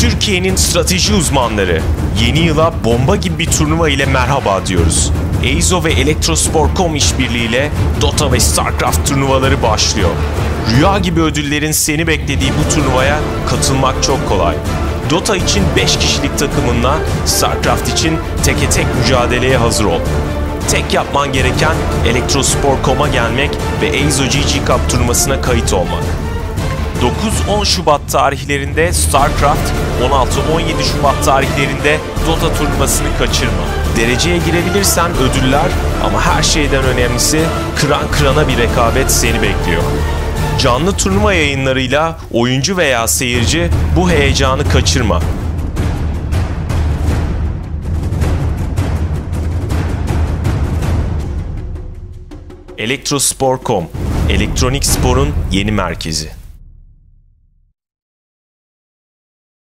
Türkiye'nin strateji uzmanları. Yeni yıla bomba gibi bir turnuva ile merhaba diyoruz. EIZO ve Elektrospor.com işbirliğiyle Dota ve StarCraft turnuvaları başlıyor. Rüya gibi ödüllerin seni beklediği bu turnuvaya katılmak çok kolay. Dota için 5 kişilik takımınla, StarCraft için teke tek mücadeleye hazır ol. Tek yapman gereken Elektrospor.com'a gelmek ve EIZO GG Cup turnuvasına kayıt olmak. 9-10 Şubat tarihlerinde StarCraft, 16-17 Şubat tarihlerinde Dota turnuvasını kaçırma. Dereceye girebilirsen ödüller ama her şeyden önemlisi kıran kırana bir rekabet seni bekliyor. Canlı turnuva yayınlarıyla oyuncu veya seyirci bu heyecanı kaçırma. Elektrospor.com Elektronik sporun yeni merkezi.